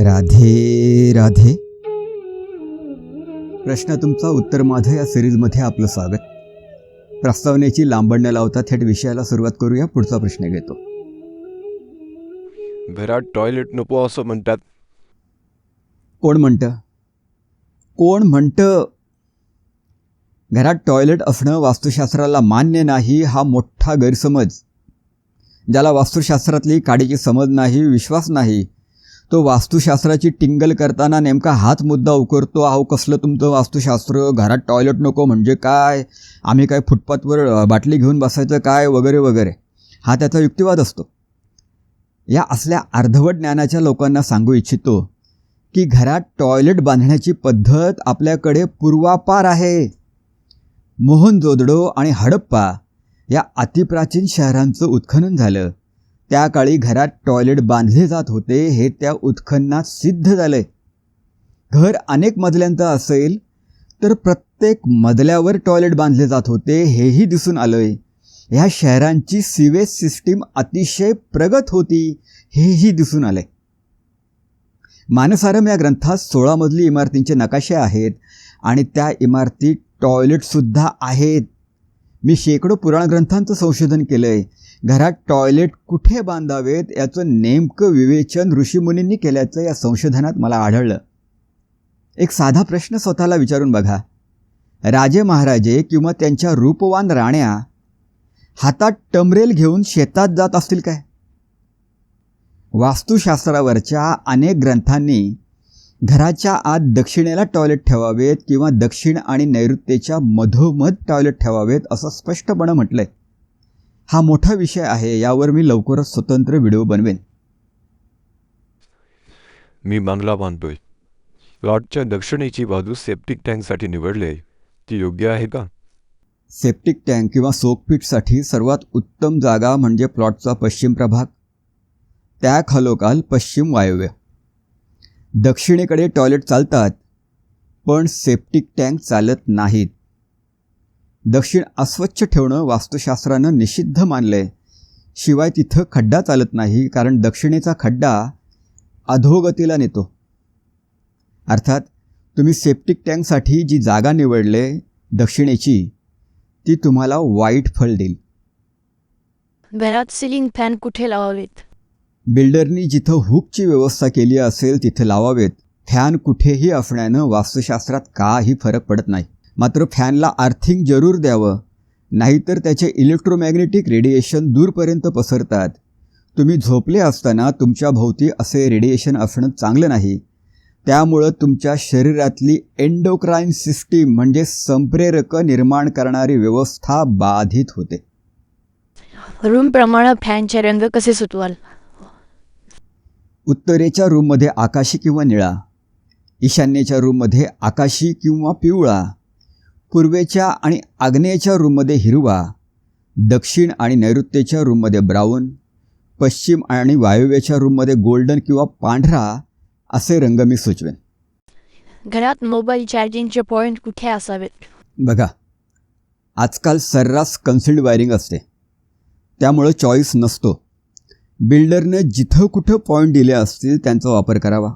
राधे राधे. प्रश्न तुमचा उत्तर माझं या सिरीजमध्ये आपलं स्वागत. प्रस्तावनेची लांबण न लावता थेट विषयाला सुरुवात करूया पुढचा प्रश्न घेतो. घरात टॉयलेट नको असं म्हणतात. कोण म्हणतं? कोण म्हणतं? घरात टॉयलेट असणं वास्तुशास्त्राला मान्य नाही हा मोठा गैरसमज. ज्याला वास्तुशास्त्रातली काडीची समज नाही विश्वास नाही तो वास्तुशास्त्राची टिंगल करताना नेमका हाच मुद्दा उकरतो अहो कसलं तुमचं वास्तुशास्त्र? घरात टॉयलेट नको म्हणजे काय? आम्ही काय फुटपाथवर बाटली घेऊन बसायचं काय? वगैरे वगैरे. हा त्याचा युक्तिवाद असतो. या असल्या अर्धवट ज्ञानाच्या लोकांना सांगू इच्छितो की घरात टॉयलेट बांधण्याची पद्धत आपल्याकडे पूर्वापार आहे. मोहनजोदडो आणि हडप्पा या अतिप्राचीन शहरांचं उत्खनन झालं. त्या काळी घरात टॉयलेट बांधले जात होते हे त्या उत्खननात सिद्ध झालंय. घर अनेक मजल्यांचं असेल तर प्रत्येक मजल्यावर टॉयलेट बांधले जात होते हेही दिसून आलंय. ह्या शहरांची सिवेज सिस्टीम अतिशय प्रगत होती हेही दिसून आलंय. मानसारम या ग्रंथात सोळा मजली इमारतींचे नकाशे आहेत आणि त्या इमारतीत टॉयलेटसुद्धा आहेत. मी शेकडो पुराण ग्रंथांचं संशोधन केलं आहे घरात टॉयलेट कुठे बांधावेत याचं नेमकं विवेचन ऋषीमुनींनी केल्याचं या संशोधनात मला आढळलं. एक साधा प्रश्न स्वतःला विचारून बघा. राजे महाराजे किंवा त्यांच्या रूपवान राण्या हातात टमरेल घेऊन शेतात जात असतील काय? वास्तुशास्त्रावरच्या अनेक ग्रंथांनी घराच्या आत दक्षिणेला टॉयलेट ठेवावेत किंवा दक्षिण आणि नैऋत्येच्या मधोमध टॉयलेट ठेवावेत असं स्पष्टपणे आहे हा मोठा विषय आहे यावर मी लवकरच स्वतंत्र व्हिडिओ बनवेन. मी बांगला बांधतोय. प्लॉटच्या दक्षिणेची बाजू सेप्टिक टँकसाठी निवडली ती योग्य आहे का? सेप्टिक टँक किंवा सोकपीटसाठी सर्वात उत्तम जागा म्हणजे प्लॉटचा पश्चिम प्रभाग. त्या खालोखाल पश्चिम वायव्य. दक्षिणेकडे टॉयलेट चालतात पण सेप्टिक टँक चालत नाहीत. दक्षिण अस्वच्छ ठेवणं वास्तुशास्त्रानं निषिद्ध मानलंय. शिवाय तिथं खड्डा चालत नाही कारण दक्षिणेचा खड्डा अधोगतीला नेतो. अर्थात तुम्ही सेप्टिक टँकसाठी जी जागा निवडले दक्षिणेची ती तुम्हाला वाईट फळ देईल. घरात सिलिंग फॅन कुठे लावावेत? बिल्डरनी जिथं हुकची व्यवस्था केली असेल तिथं लावावेत. फॅन कुठेही असण्यानं वास्तुशास्त्रात काही फरक पडत नाही. मात्र फॅनला आर्थिंग जरूर द्यावं. नाहीतर त्याचे इलेक्ट्रोमॅग्नेटिक रेडिएशन दूरपर्यंत पसरतात. तुम्ही झोपले असताना तुमच्या भोवती असे रेडिएशन असणं चांगलं नाही. त्यामुळं तुमच्या शरीरातली एंडोक्राईन सिस्टीम म्हणजे संप्रेरक निर्माण करणारी व्यवस्था बाधित होते. रूम प्रमाणे फॅनचे रंग कसे सुचवाल उत्तरेच्या रूममध्ये आकाशी किंवा निळा ईशान्येच्या रूममध्ये आकाशी किंवा पिवळा पूर्वेच्या आणि आग्नेयच्या रूममध्ये हिरवा दक्षिण आणि नैऋत्येच्या रूममध्ये ब्राऊन पश्चिम आणि वायव्येच्या रूममध्ये गोल्डन किंवा पांढरा असे रंग मी सुचवेन. घरात मोबाईल चार्जिंगचे पॉईंट कुठे असावेत? बघा आजकाल सर्रास कन्सिल्ड वायरिंग असते. त्यामुळं चॉईस नसतो. बिल्डरनं जिथं कुठं पॉईंट दिले असतील त्यांचा वापर करावा.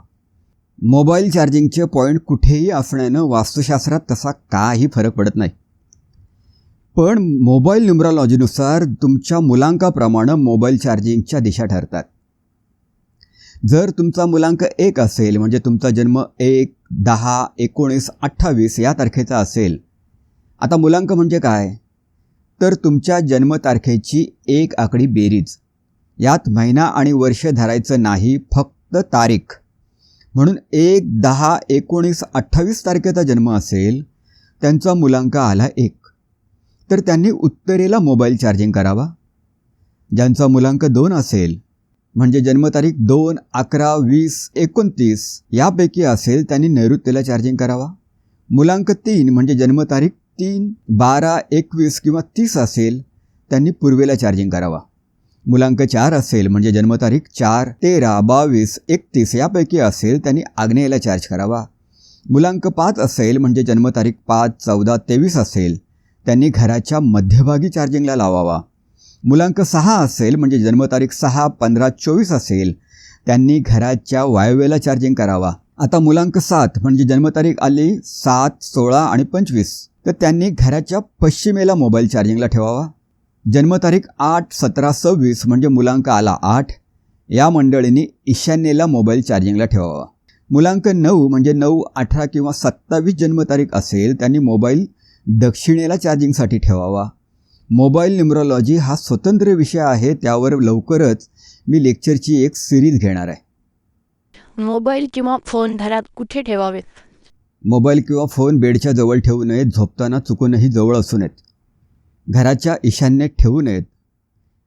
मोबाईल चार्जिंगचे पॉईंट कुठेही असण्यानं वास्तुशास्त्रात तसा काही फरक पडत नाही. पण मोबाईल न्युमरॉलॉजीनुसार तुमच्या मुलांकाप्रमाणे मोबाईल चार्जिंगच्या दिशा ठरतात. जर तुमचा मुलांक एक असेल म्हणजे तुमचा जन्म एक दहा एकोणीस अठ्ठावीस या तारखेचा असेल आता मुलांक म्हणजे काय? तर तुमच्या जन्मतारखेची एक आकडी बेरीज. यात महिना आणि वर्ष धरायचं नाही फक्त तारीख. म्हणून एक दहा एकोणीस अठ्ठावीस तारखेचा जन्म असेल त्यांचा मुलांक आला एक. तर त्यांनी उत्तरेला मोबाईल चार्जिंग करावा. ज्यांचा मुलांक दोन असेल म्हणजे जन्मतारीख दोन अकरा वीस एकोणतीस यापैकी असेल त्यांनी नैऋत्येला चार्जिंग करावा. मुलांक तीन म्हणजे जन्मतारीख तीन बारा एकवीस किंवा तीस असेल त्यांनी पूर्वेला चार्जिंग करावा. मुलांक चार असेल म्हणजे जन्मतारीख चार तेरा बावीस एकतीस यापैकी असेल त्यांनी आग्नेयला चार्ज करावा. मुलांक पाच असेल म्हणजे जन्मतारीख पाच चौदा तेवीस असेल त्यांनी घराच्या मध्यभागी चार्जिंगला लावावा. मुलांक सहा असेल म्हणजे जन्मतारीख सहा पंधरा चोवीस असेल त्यांनी घराच्या वायव्येला चार्जिंग करावा. आता मुलांक सात म्हणजे जन्मतारीख आली सात सोळा आणि पंचवीस तर त्यांनी घराच्या पश्चिमेला मोबाईल चार्जिंगला ठेवावा. जन्मतारीख आठ सतरा सव्वीस म्हणजे मुलांक आला आठ. या मंडळींनी ईशान्येला मोबाईल चार्जिंगला ठेवावा. मुलांक नऊ म्हणजे नऊ अठरा किंवा सत्तावीस जन्मतारीख असेल त्यांनी मोबाईल दक्षिणेला चार्जिंगसाठी ठेवावा. मोबाईल न्युमरॉलॉजी हा स्वतंत्र विषय आहे त्यावर लवकरच मी लेक्चरची एक सिरीज घेणार आहे. मोबाईल किंवा फोन घरात कुठे ठेवावेत? मोबाईल किंवा फोन बेडच्या जवळ ठेवू नयेत झोपताना चुकूनही जवळ असू नयेत. घराच्या ईशान्येत ठेवू नयेत.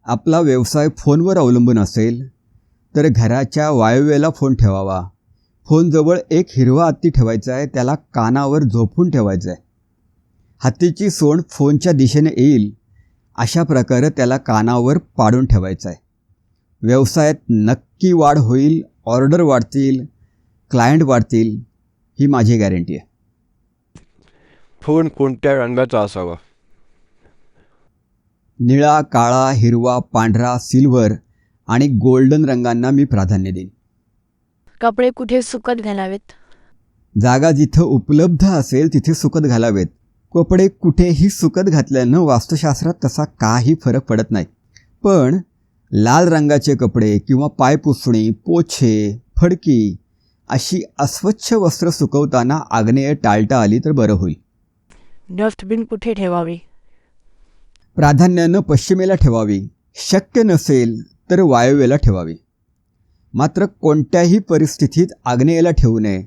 आपला व्यवसाय फोनवर अवलंबून असेल तर घराच्या वायव्येला फोन ठेवावा. फोनजवळ एक हिरवा हत्ती ठेवायचा आहे त्याला कानावर झोपून ठेवायचं आहे. हत्तीची सोंड फोनच्या दिशेने येईल अशा प्रकारे त्याला कानावर पाडून ठेवायचं आहे. व्यवसायात नक्की वाढ होईल ऑर्डर वाढतील क्लायंट वाढतील ही माझी गॅरंटी आहे. फोन कोणत्या रंगाचा असावा? निळा काळा हिरवा पांढरा सिल्वर आणि गोल्डन रंगांना मी प्राधान्य देईन. कपडे कुठे सुकत घालावेत? जागा जिथं उपलब्ध असेल तिथे सुकत घालावेत. कपडे कुठेही सुकत घातल्यानं वास्तुशास्त्रात तसा काही फरक पडत नाही. पण लाल रंगाचे कपडे किंवा पायपुसणी पोछे फडकी अशी अस्वच्छ वस्त्र सुकवताना आग्नेय टाळता आली तर बरं होईल. डस्टबिन कुठे ठेवावे? प्राधान्यानं पश्चिमेला ठेवावी. शक्य नसेल तर वायव्येला ठेवावी. मात्र कोणत्याही परिस्थितीत आग्नेयेला ठेवू नये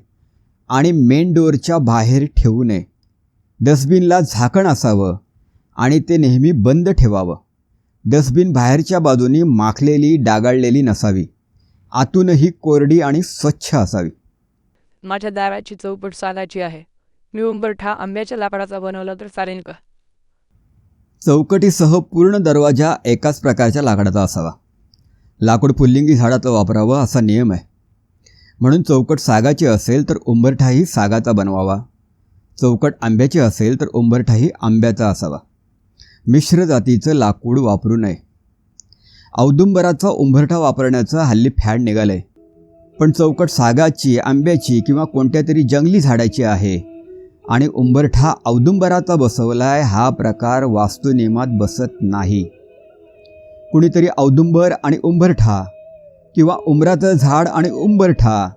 आणि मेन डोअरच्या बाहेर ठेवू नये. डस्टबिनला झाकण असावं आणि ते नेहमी बंद ठेवावं. डस्टबिन बाहेरच्या बाजूनी माखलेली डागाळलेली नसावी. आतूनही कोरडी आणि स्वच्छ असावी. माझ्या दाराची चौपट सालाची आहे. मी उंबरठा आंब्याच्या लाकडाचा बनवला तर चालेल का? चौकटीसह पूर्ण दरवाजा एकाच प्रकारच्या लाकडाचा असावा. लाकूड पुल्लिंगी झाडाचं वापरावं असा नियम आहे. म्हणून चौकट सागाची असेल तर उंबरठाही सागाचा बनवावा. चौकट आंब्याची असेल तर उंबरठाही आंब्याचा असावा. मिश्र जातीचं लाकूड वापरू नये. औदुंबराचा उंबरठा वापरण्याचं हल्ली फॅड निघालं आहे पण चौकट सागाची आंब्याची किंवा कोणत्या तरी जंगली झाडाची आहे. आणि उंबरठा औदुंबराचा बसवलाय हा प्रकार वास्तुनियमात बसत नाही. कुणीतरी औदुंबर आणि उंबरठा किंवा उंबराचं झाड आणि उंबरठा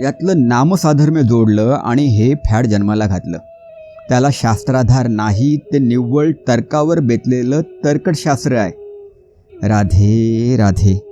यातलं नामसाधर्म्य जोडलं आणि हे फॅड जन्माला घातलं. त्याला शास्त्राधार नाही ते निव्वळ तर्कावर बेतलेलं तर्कटशास्त्र आहे. राधे राधे.